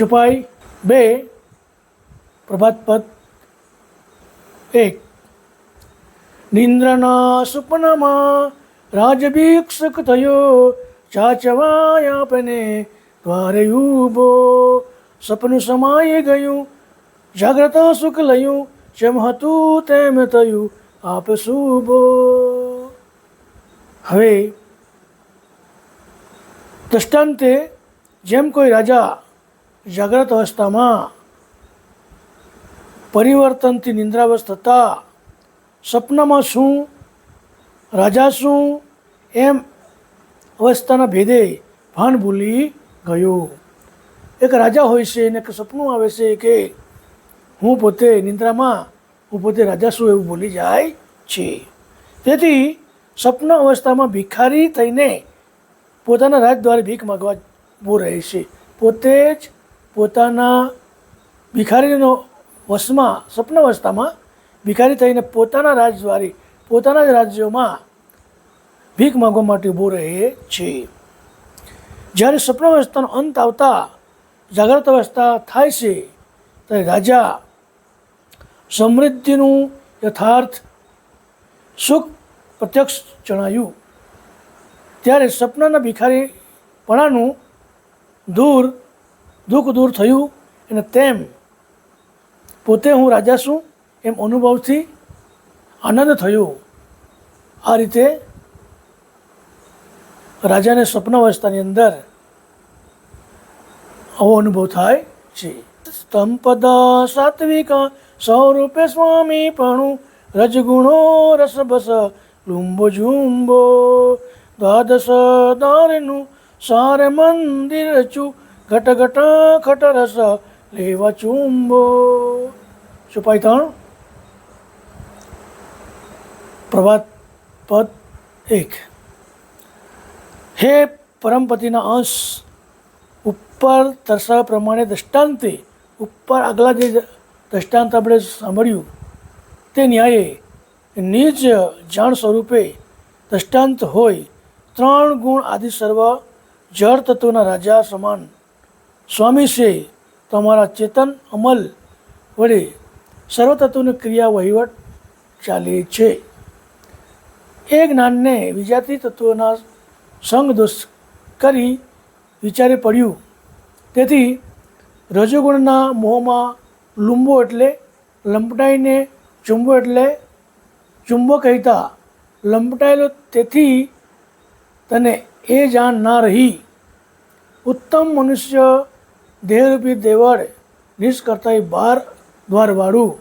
છુપાઈ બે, પ્રભાત પદ એક. નિંદ્રના સુપનામાં રાજભિક્ષક થયો, ચાચવાય આપને દ્વારે ઊભો સપનું સમાઈ ગયું, જાગ્રત સુખ લયું, જેમ હતું તેમ થયું, આપ શુભો હવે દૃષ્ટાંતે જેમ કોઈ રાજા જાગ્રત અવસ્થામાં પરિવર્તનથી નિંદ્રાવસ્થ થતાં સપનામાં શું, રાજા શું, એમ અવસ્થાના ભેદે ભાન ભૂલી ગયો. એક રાજા હોય છે એક સપનું આવે છે કે હું પોતે નિંદ્રામાં, હું પોતે રાજા શું એવું ભૂલી જાય છે. તેથી સપન અવસ્થામાં ભિખારી થઈને પોતાના રાજદ્વારે ભીખ માગવા ઊભો રહે છે. પોતે જ પોતાના ભિખારીનો વશમાં સ્વપ્ન અવસ્થામાં ભિખારી થઈને પોતાના રાજદ્વારી, પોતાના જ રાજ્યોમાં ભીખ માગવા માટે ઊભો રહે છે. જ્યારે સ્વપ્ન અવસ્થાનો અંત આવતા જાગ્રત અવસ્થા થાય છે, ત્યારે રાજા સમૃદ્ધિનું યથાર્થ સુખ પ્રત્યક્ષ જણાયું. ત્યારે સપનાના ભિખારીપણાનું દૂર દુઃખ દૂર થયું અને તેમ પોતે હું રાજા છું એમ અનુભવથી આનંદ થયો. આ રીતે રાજાને સ્વપ્નાવસ્થાની અંદર આવો અનુભવ થાય છે. સ્તંપદા સાત્વિક સ્વરૂપે સ્વામી પણ રજગુણો રસબસ લુંબો ઝુંબો દ્વાદશ દારનું સાર મંદિર રચું ઘટ ઘટ ખટ રસ લેવા ચુંબો. છુપાઈ ત્રણ પ્રભાત પદ એક. હે પરમપતિના અંશ, ઉપર દર્શાવ્યા પ્રમાણે દ્રષ્ટાંતે, ઉપર આગલા જે દ્રષ્ટાંત આપણે સાંભળ્યું, તે ન્યાયે નિજ જાણ સ્વરૂપે દૃષ્ટાંત હોય ત્રણ ગુણ આદિ સર્વ જળ તત્વના રાજા સમાન. સ્વામી છે તમારા ચેતન અમલ વડે સર્વ તત્વની ક્રિયા વહીવટ ચાલે છે. એ જ્ઞાનને વિજાતી તત્વોના સંગ દોષ કરી વિચારે પડ્યું. તેથી રજોગુણના મોહમાં લુંબો એટલે લંપટાઈને ચુંબો એટલે ચુંબો કહેતા લંપટાયેલો તેથી તને એ જાણ ના રહી. ઉત્તમ મનુષ્ય દેહરૂપી દેવળ નિષ્કર્તાએ બાર દ્વારવાળું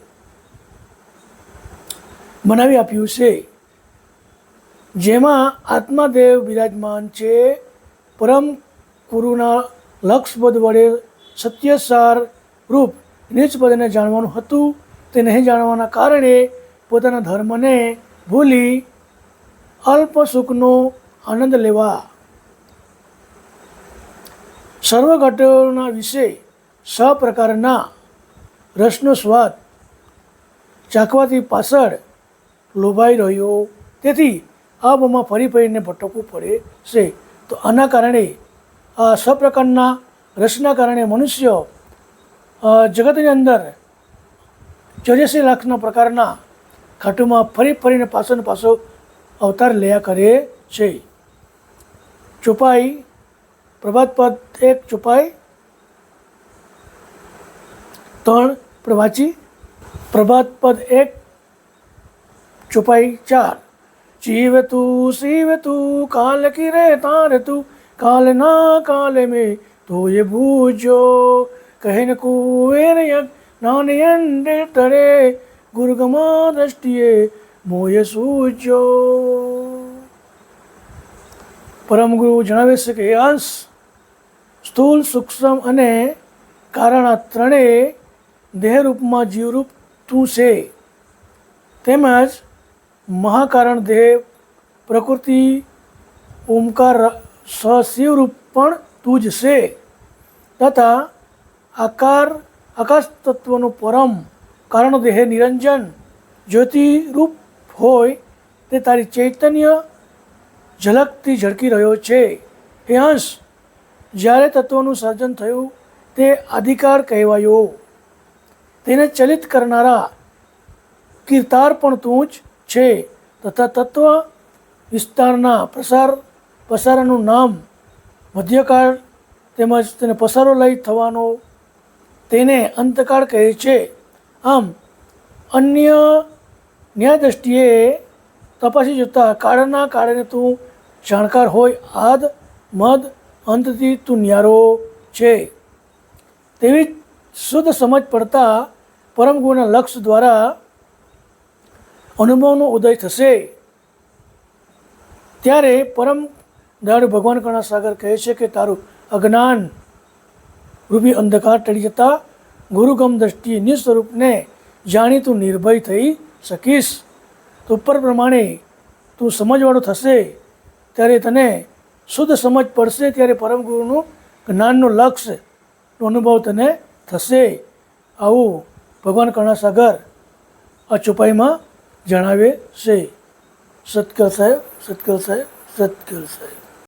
બનાવી આપ્યું છે. જેમાં આત્માદેવ બિરાજમાન છે. પરમ ગુરુના લક્ષપદ વડે સત્યસાર રૂપ નિષ્પદને જાણવાનું હતું. તે નહીં જાણવાના કારણે પોતાના ધર્મને ભૂલી અલ્પ સુખનો આનંદ લેવા સર્વ ઘટોના વિશે સ પ્રકારના રસનો સ્વાદ ચાખવાથી પાછળ લોભાઈ રહ્યો. તેથી આ બમાં ફરી ફરીને ભટકવું પડે છે. તો આના કારણે, આ સ પ્રકારના રસના કારણે મનુષ્ય જગતની અંદર ચોર્યાસી લાખના પ્રકારના ખાટુમાં ફરી ફરીને પાછો ને પાછો અવતાર લયા કરે છે. ચોપાઈ પ્રભાત પદ એક ચોપાઈ ત્રણ પ્રવાચી પ્રભાત પદ એક ચોપાઈ ચાર જીવ તું શિવ તું કાલ કી રે તાર તું કાલ ના કાલ મેં તો એ ભૂજો કહેન કુવેર યક નાની અંડે તરે ગુરુગમા દ્રષ્ટિએ મોય સૂજો પરમગુરુ જણાવે છે કે એ અંશ સ્થૂલ, સૂક્ષ્મ અને કારણ આ ત્રણેય દેહરૂપમાં જીવરૂપ તું છે તેમજ મહાકારણ દેહ, પ્રકૃતિ, ઓમકાર સશિવરૂપ પણ તું જ છે તથા આકાર આકાશ તત્વનું પરમ કારણ દેહ નિરંજન, જ્યોતિરૂપ હોય તે તારી ચૈતન્ય ઝલકથી ઝળકી રહ્યો છે. એ અંશ જ્યારે તત્વોનું સર્જન થયું, તે અધિકાર કહેવાયો. તેને ચલિત કરનારા કીર્તાર પણ તું જ છે, તથા તત્વ વિસ્તારના પ્રસાર પસારાનું નામ મધ્યકાળ તેમજ તેને પસારો લઈ થવાનો તેને અંતકાળ કહે છે. આમ, અન્ય ન્યાય દ્રષ્ટિએ તપાસી જતાં કાળના કારણે તું જાણકાર હોય, આદ, મદ અંતથી તું ન્યારો છે. તેવી શુદ્ધ સમજ પડતા પરમ ગુણના લક્ષ દ્વારા અનુભવનો ઉદય થશે. ત્યારે પરમ દયાળુ ભગવાન કણા સાગર કહે છે કે, તારું અજ્ઞાન રૂપી અંધકાર ટળી જતા ગુરુગમ દ્રષ્ટિએ નિસ્વરૂપને જાણી તું નિર્ભય થઈ શકીશ. તો ઉપર પ્રમાણે તું સમજવાળો થશે. ત્યારે તને શુદ્ધ સમજ પડશે ત્યારે પરમ ગુરુનું જ્ઞાનનું લક્ષ્ય નો અનુભવ તને થશે. આવું ભગવાન કર્ણાસાગર આ ચોપાઈમાં જણાવે છે. સત્કર સાહેબ સત્કર સાહેબ સત્કર સાહેબ.